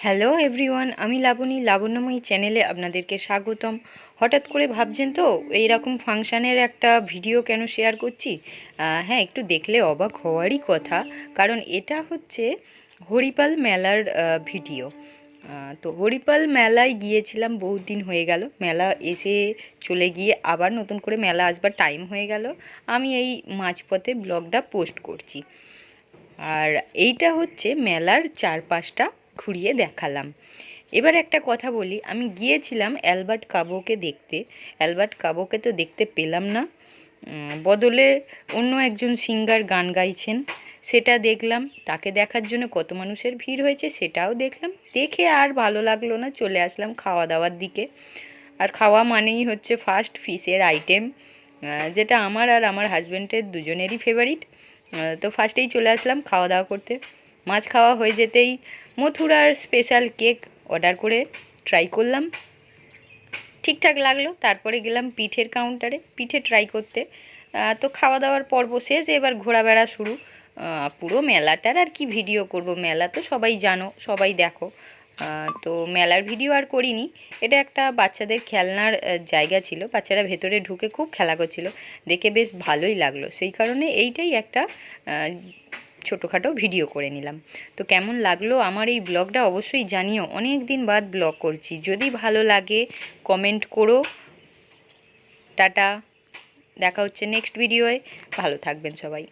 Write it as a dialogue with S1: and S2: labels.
S1: Hello everyone, আমি লাবণী। লাবণ্যময়ী চ্যানেলে আপনাদেরকে স্বাগতম। হঠাৎ করে ভাবছেন তো এই রকম ফাংশানের একটা ভিডিও কেন শেয়ার করছি? হ্যাঁ একটু দেখলে অবাক হওয়ারই কথা। কারণ এটা হচ্ছে হরিপাল মেলার ভিডিও। তো হরিপাল মেলায় গিয়েছিলাম, বহুত দিন হয়ে গেল। মেলা এসে চলে গিয়ে আবার নতুন করে মেলা আসবার টাইম হয়ে গেল। আমি এই মাঝপথে ব্লগটা পোস্ট করছি। আর এইটা হচ্ছে মেলার চারপাশটা। ঘুরিয়ে দেখালাম। এবার একটা কথা বলি, আমি গিয়েছিলাম অ্যালবার্ট কাবোকে দেখতে। অ্যালবার্ট কাবোকে তো দেখতে পেলাম না। বদলে অন্য একজন সিঙ্গার গান গাইছেন। সেটা দেখলাম, তাকে দেখার জন্য কত মানুষের ভিড় হয়েছে সেটাও দেখলাম। দেখে আর ভালো লাগল না, চলে আসলাম খাওয়া দাওয়ার দিকে। আর খাওয়া মানেই হচ্ছে ফার্স্ট ফিশের আইটেম যেটা আমার আর আমার হাজব্যান্ডের দুজনেরই ফেভারিট তো ফার্স্টেই চলে আসলাম খাওয়া দাওয়া করতে। মাছ খাওয়া হয়ে যেতেই মথুরার স্পেশাল কেক অর্ডার করে ট্রাই করলাম। ঠিকঠাক লাগল, তারপরে গেলাম পিঠের কাউন্টারে পিঠে ট্রাই করতে। তো খাওয়া দাওয়ার পর্ব শেষ, এবার ঘোরাবেড়া শুরু। পুরো মেলাটার আর কি ভিডিও করব? মেলা তো সবাই জানো, সবাই দেখো। তো মেলার ভিডিও আর করিনি। এটা একটা বাচ্চাদের খেলনার জায়গা ছিল। বাচ্চারা ভেতরে ঢুকে খুব খেলা করছিল। দেখে বেশ ভালোই লাগল। সেই কারণে এইটাই একটা ছোটোখাটো ভিডিও করে নিলাম। তো কেমন লাগল আমার এই ব্লগটা অবশ্যই জানিও। অনেক দিন বাদ ব্লগ করছি। যদি ভালো লাগে কমেন্ট করো। টাটা। দেখা হচ্ছে নেক্সট ভিডিওয়ে ভালো থাকবেন সবাই।